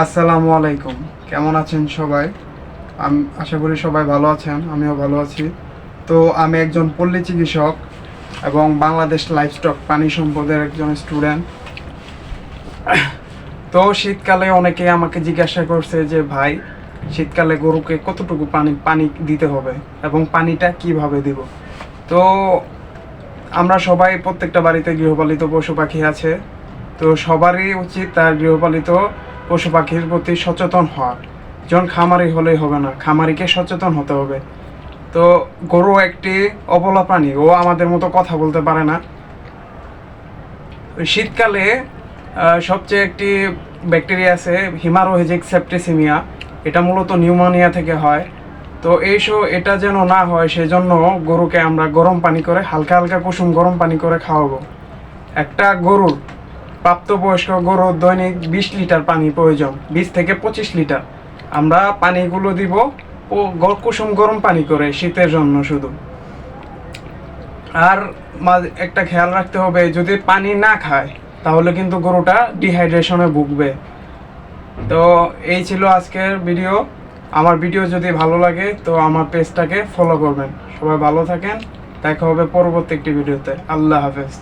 আসসালামু আলাইকুম। কেমন আছেন সবাই? আমি আশা করি সবাই ভালো আছেন, আমিও ভালো আছি। তো আমি একজন পল্লী চিকিৎসক এবং বাংলাদেশ লাইফস্টক পানি সম্পদের একজন স্টুডেন্ট। তো শীতকালে অনেকে আমাকে জিজ্ঞাসা করছে যে, ভাই, শীতকালে গরুকে কতটুকু পানি পানি দিতে হবে এবং পানিটা কীভাবে দিব? তো আমরা সবাই প্রত্যেকটা বাড়িতে গৃহপালিত পশু পাখি আছে। তো সবারই উচিত তার গৃহপালিত পশু পাখির প্রতি সচেতন হওয়া যেমন খামারি হলেই হবে না, খামারিকে সচেতন হতে হবে। তো গরু একটি অবলা প্রাণী, ও আমাদের মতো কথা বলতে পারে না। শীতকালে সবচেয়ে একটি ব্যাকটেরিয়া আছে হিমারোহেজিক সেপ্টিসিমিয়া। এটা মূলত নিউমোনিয়া থেকে হয়। তো এই শো এটা যেন না হয়, সেজন্য গরুকে আমরা গরম পানি করে, হালকা হালকা কুসুম গরম পানি করে খাওয়াবো। একটা গরুর প্রাপ্তবয়স্ক গরুর দৈনিক বিশ লিটার পানি প্রয়োজন, বিশ থেকে পঁচিশ লিটার। আমরা পানিগুলো দিব ও কুসুম গরম পানি করে শীতের জন্য শুধু। আর একটা খেয়াল রাখতে হবে, যদি পানি না খায়, তাহলে কিন্তু গরুটা ডিহাইড্রেশনে ভুগবে। তো এই ছিল আজকের ভিডিও। আমার ভিডিও যদি ভালো লাগে, তো আমার পেজটাকে ফলো করবেন। সবাই ভালো থাকেন। দেখা হবে পরবর্তী একটি ভিডিওতে। আল্লাহ হাফেজ।